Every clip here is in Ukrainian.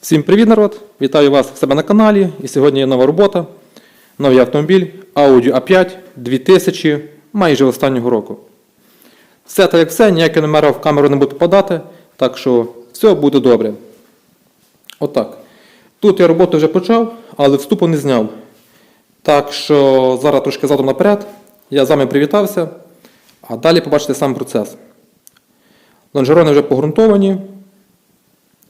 Всім привіт, народ! Вітаю вас в себе на каналі. І сьогодні є нова робота. Новий автомобіль Audi A5 2000 майже останнього року. Все так як все, ніяке номера в камеру не буду подати, так що все буде добре. Отак. Тут я роботу вже почав, але вступу не зняв. Так що зараз трошки задом наперед. Я з вами привітався, а далі побачите сам процес. Лонжерони вже погрунтовані,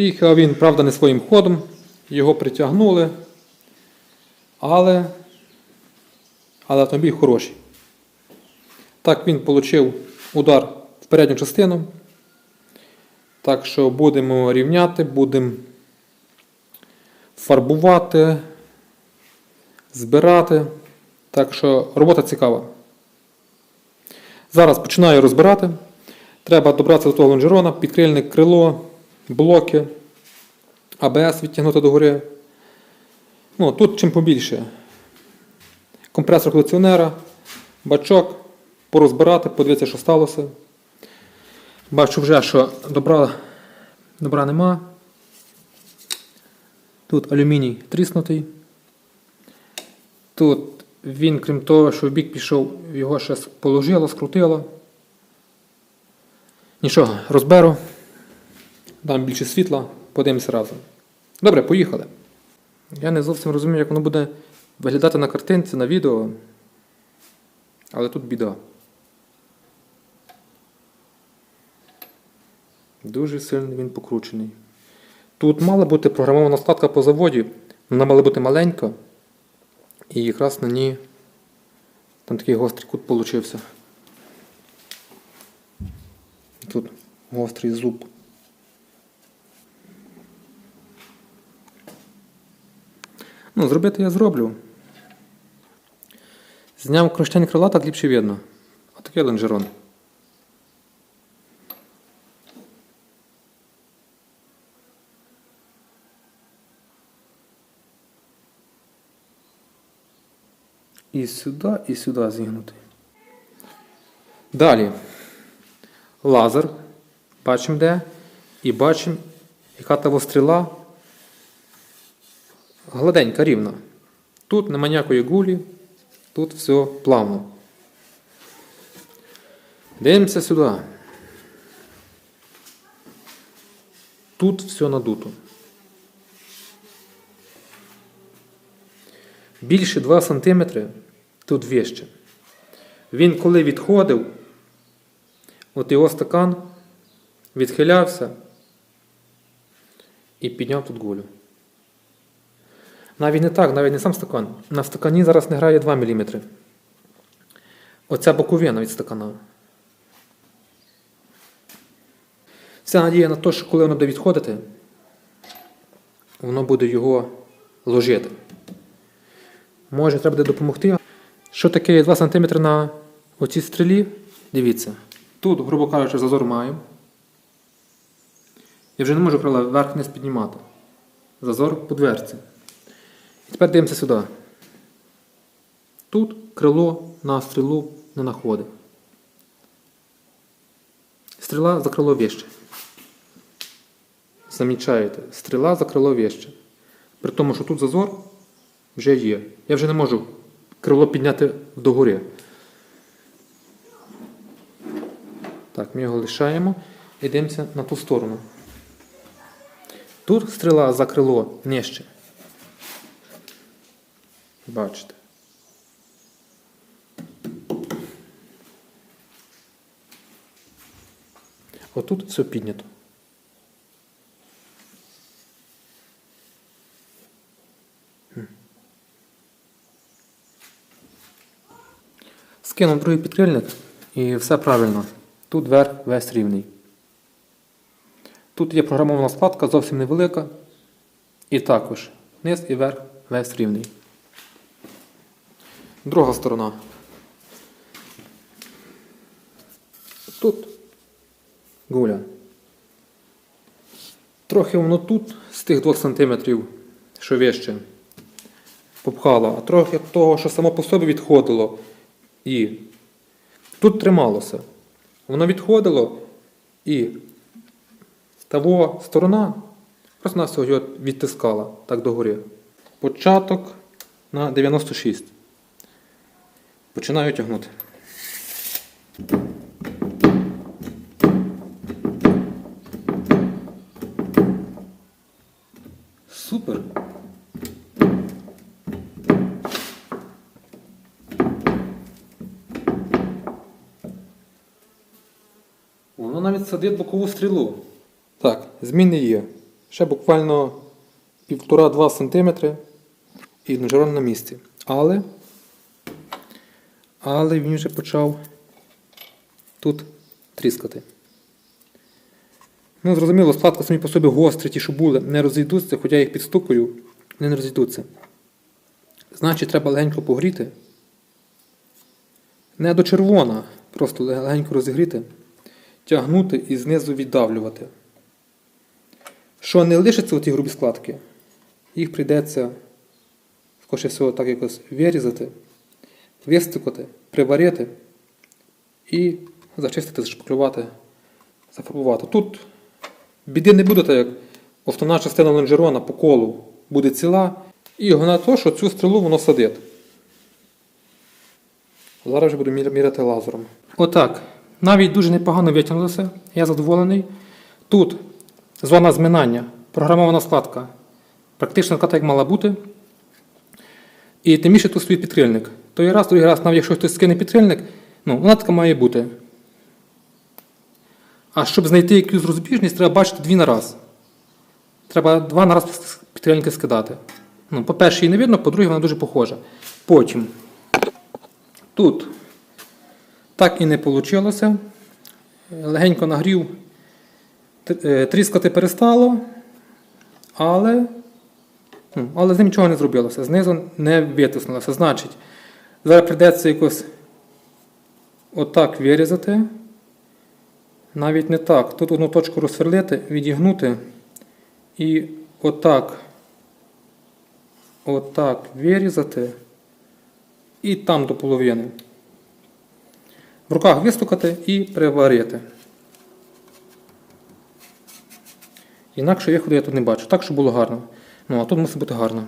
Приїхав він, правда, не своїм ходом, його притягнули, але, але автомобіль хороший. Так він отримав удар в передню частину. Так що будемо рівняти, будемо фарбувати, збирати. Так що робота цікава. Зараз починаю розбирати. Треба добратися до того лонжерона, підкрильник, крило, блоки, АБС відтягнути догори. Ну, тут чим побільше. Компресор кондиціонера, бачок, порозбирати, подивитися, що сталося. Бачу вже, що добра, добра нема. Тут алюміній тріснутий. Тут він, крім того, що в бік пішов, його ще положило, скрутило. Нічого, розберу. Дам більше світла, подивимося разом. Добре, поїхали. Я не зовсім розумію, як воно буде виглядати на картинці, на відео. Але тут біда. Дуже сильно він покручений. Тут мала бути програмована складка по заводі, вона мала бути маленька. І якраз на ній там такий гострий кут получився. Тут гострий зуб. Ну, зробити я зроблю. Зняв кронштейн крила, так ліпше видно. Отакий лонжерон. І сюди, і сюди зігнути. Далі. Лазер. Бачимо де. І бачимо, яка та стріла гладенька, рівна. Тут нема ніякої гулі, тут все плавно. Дивимося сюди. Тут все надуто. Більше 2 см тут вище. Він коли відходив, от його стакан відхилявся і підняв тут гулю. Навіть не так, навіть не сам стакан. На стакані зараз не грає 2 мм. Оця боковина від стакана. Вся надія на те, що коли воно буде відходити, воно буде його ложити. Може, треба буде допомогти. Що таке 2 см на оцій стрілі? Дивіться. Тут, грубо кажучи, зазор маю. Я вже не можу крила вверх-вниз піднімати. Зазор по дверці. І тепер дивимося сюди. Тут крило на стрілу не находить. Стріла за крило вище. Замічаєте, стріла за крило вище. При тому, що тут зазор вже є. Я вже не можу крило підняти догори. Так, ми його лишаємо і дивимося на ту сторону. Тут стріла за крило нижче. Бачите. Отут все піднято. Скинув другий підкрильник і все правильно. Тут верх весь рівний. Тут є програмована складка зовсім невелика. І також низ і верх весь рівний. Друга сторона. Тут гуля. Трохи воно тут з тих 2 см, що вище, попхало, а трохи того, що само по собі відходило. І тут трималося. Воно відходило і того сторона просто нас його відтискала так догори. Початок на 96. Починаю тягнути. Супер. Воно навіть садить бокову стрілу. Так, зміни є. Ще буквально 1,5-2 см і ножерон на місці. Але але він вже почав тут тріскати. Ну, зрозуміло, складка самі по собі гострі, ті, що були, не розійдуться, хоча я їх підстукаю, вони не розійдуться. Значить, треба легенько погріти. Не до червона, просто легенько розігріти, тягнути і знизу віддавлювати. Що не лишиться у ті грубі складки, їх прийдеться, скоріше всього, так якось вирізати вистикати, приварити і зачистити, зашпаклювати, зафарбувати. Тут біди не буде, так як основна частина лонжерона по колу буде ціла, і головне те, що цю стрілу воно садить. Зараз вже буду міряти лазером. Отак. Навіть дуже непогано витягнулося. Я задоволений. Тут зона зминання, програмована складка. Практично така, як мала бути. І тим більше тут стоїть підкрильник. Той раз, другий раз, навіть якщо хтось скине підкрильник, ну, вона така має бути. А щоб знайти якусь розбіжність, треба бачити дві на раз. Треба два на раз підкрильники скидати. Ну, по-перше, її не видно, по-друге, вона дуже похожа. Потім тут так і не вийшло. Легенько нагрів е, тріскати перестало, але, ну, але з ним нічого не зробилося. Знизу не витиснулося. Значить, зараз прийдеться якось отак вирізати. Навіть не так. Тут одну точку розсверлити, відігнути і отак, отак вирізати і там до половини. В руках вистукати і приварити. Інакше виходу я тут не бачу. Так, щоб було гарно. Ну, а тут мусить бути гарно.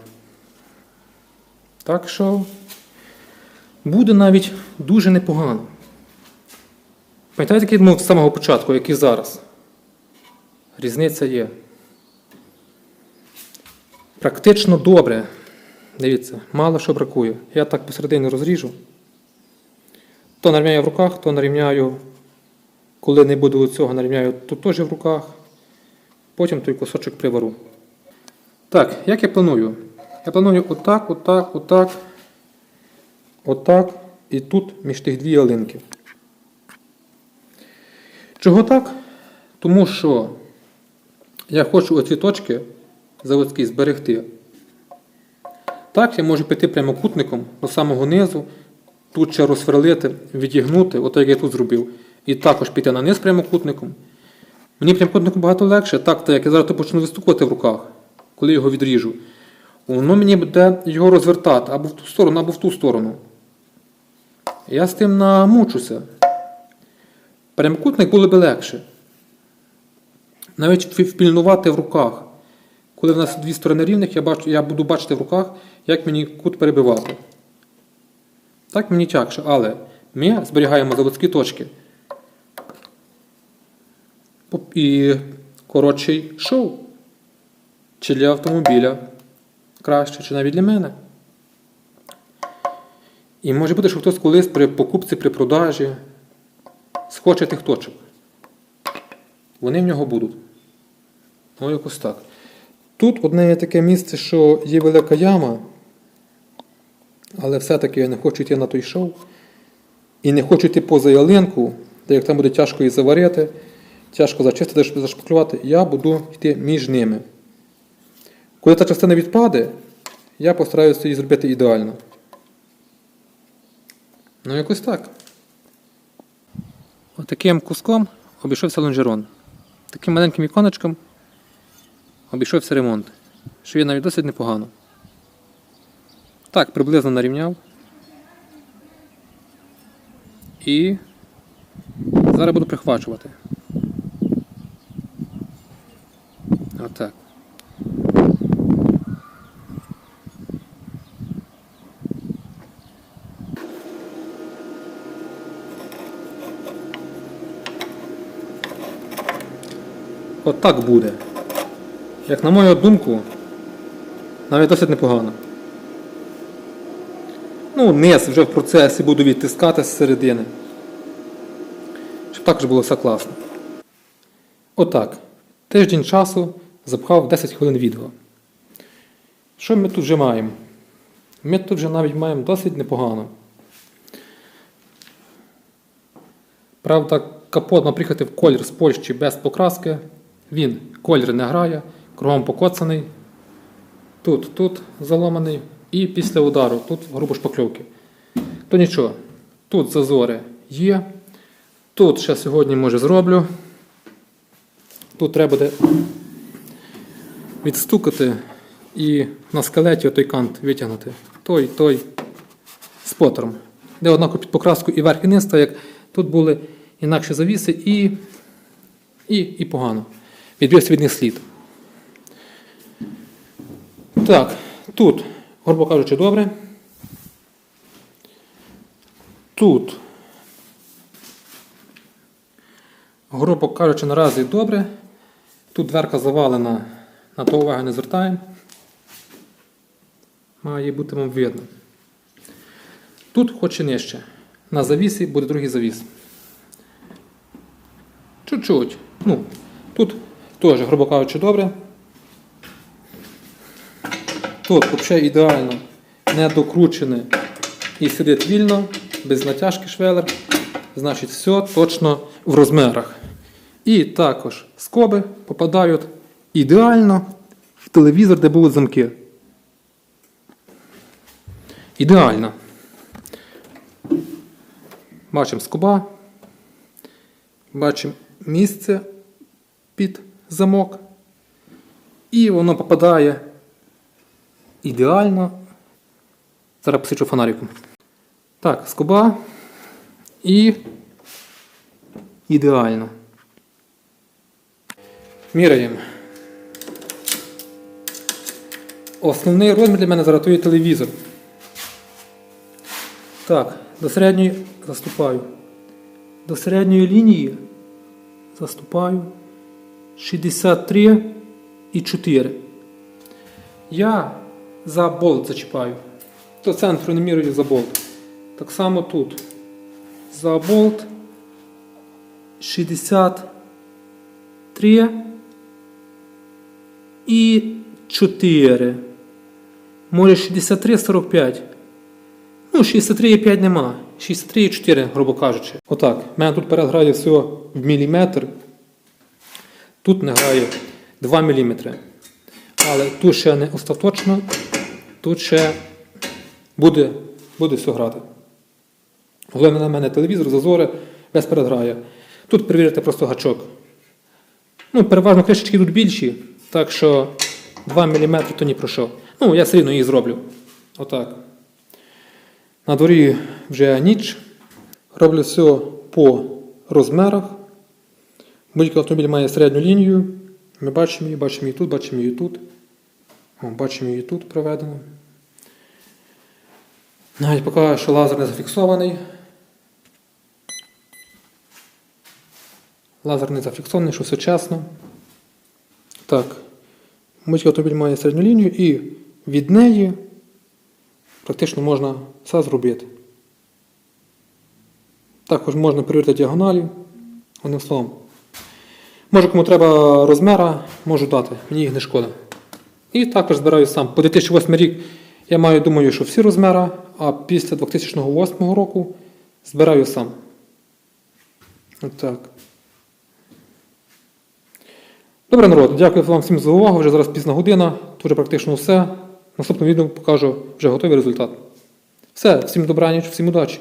Так що буде навіть дуже непогано. Пам'ятаєте, який був з самого початку, як і зараз? Різниця є. Практично добре. Дивіться, мало що бракує. Я так посередині розріжу. То нарівняю в руках, то нарівняю, коли не буду цього, нарівняю тут теж в руках. Потім той кусочок привару. Так, як я планую? Я планую отак, отак, отак, отак і тут між тих дві ялинки. Чого так? Тому що я хочу оці точки заводські зберегти. Так, я можу піти прямокутником до самого низу, тут ще розсверлити, відігнути, от як я тут зробив, і також піти на низ прямокутником. Мені прямокутником багато легше, так, так як я зараз почну вистукувати в руках, коли його відріжу. Воно мені буде його розвертати або в ту сторону, або в ту сторону. Я з тим намучуся. Прямокутник було би легше. Навіть впі- впільнувати в руках. Коли в нас дві сторони рівних, я, бачу, я буду бачити в руках, як мені кут перебивати. Так мені тягше, але ми зберігаємо заводські точки. І коротший шоу. Чи для автомобіля краще, чи навіть для мене. І може бути, що хтось колись при покупці, при продажі схоче тих точок. Вони в нього будуть. Ну, якось так. Тут одне є таке місце, що є велика яма, але все-таки я не хочу йти на той шоу. І не хочу йти поза ялинку, де як там буде тяжко її заварити, тяжко зачистити, щоб зашпаклювати. Я буду йти між ними. Коли та частина відпаде, я постараюся її зробити ідеально. Ну, якось так. Отаким куском обійшовся лонжерон. Таким маленьким іконочком обійшовся ремонт. Що є навіть досить непогано. Так, приблизно нарівняв. І зараз буду прихвачувати. Отак. Отак буде. Як на мою думку, навіть досить непогано. Ну, низ вже в процесі буду відтискати з середини. Щоб також було все класно. Отак. Тиждень часу запхав 10 хвилин відео. Що ми тут вже маємо? Ми тут вже навіть маємо досить непогано. Правда, капот, наприклад, в колір з Польщі без покраски. Він колір не грає, кругом покоцаний. Тут, тут заломаний. І після удару тут грубо шпакльовки. То нічого. Тут зазори є. Тут ще сьогодні може зроблю. Тут треба буде відстукати і на скелеті той кант витягнути. Той, той спотером. Де однаково під покраску і верх і низ, так як тут були інакші завіси і, і, і погано. Відбився від них слід. Так, тут, грубо кажучи, добре. Тут, грубо кажучи, наразі добре. Тут дверка завалена, на то уваги не звертаємо. Має бути вам видно. Тут хоч і нижче. На завісі буде другий завіс. Чуть-чуть. Ну, тут теж, грубо кажучи, добре. Тут взагалі ідеально не докручене і сидить вільно, без натяжки швелер. Значить, все точно в розмірах. І також скоби попадають ідеально в телевізор, де були замки. Ідеально. Бачимо скоба. Бачимо місце під замок. І воно попадає ідеально. Зараз посвічу фонариком. Так, скоба. І ідеально. Міряємо. Основний розмір для мене зараз то є телевізор. Так, до середньої заступаю. До середньої лінії заступаю 63 і 4. Я за болт зачіпаю. До центру не міряю за болт. Так само тут. За болт 63 і 4. Може 63, 45. Ну, 63,5 нема. 63,4, грубо кажучи. Отак. У мене тут перед грає все в міліметр. Тут не грає 2 мм. Але тут ще не остаточно. Тут ще буде, буде все грати. Головне на мене телевізор, зазори, без переграє. Тут перевірити просто гачок. Ну, переважно кришечки тут більші, так що 2 мм то ні про що. Ну, я все рівно її зроблю. Отак. На дворі вже ніч. Роблю все по розмірах. Будь-який автомобіль має середню лінію. Ми бачимо її, бачимо її тут, бачимо її тут. О, бачимо її тут проведено. Навіть поки що лазер не зафіксований. Лазер не зафіксований, що все чесно. Так. Будь-який автомобіль має середню лінію і від неї практично можна все зробити. Також можна перевірити діагоналі. Одним словом. Може, кому треба розміра, можу дати. Мені їх не шкода. І також збираю сам. По 2008 рік я маю, думаю, що всі розміри, а після 2008 року збираю сам. Отак. Добре, народ, дякую вам всім за увагу. Вже зараз пізна година, тут вже практично все. Наступному відео покажу вже готовий результат. Все, всім добраніч, всім удачі!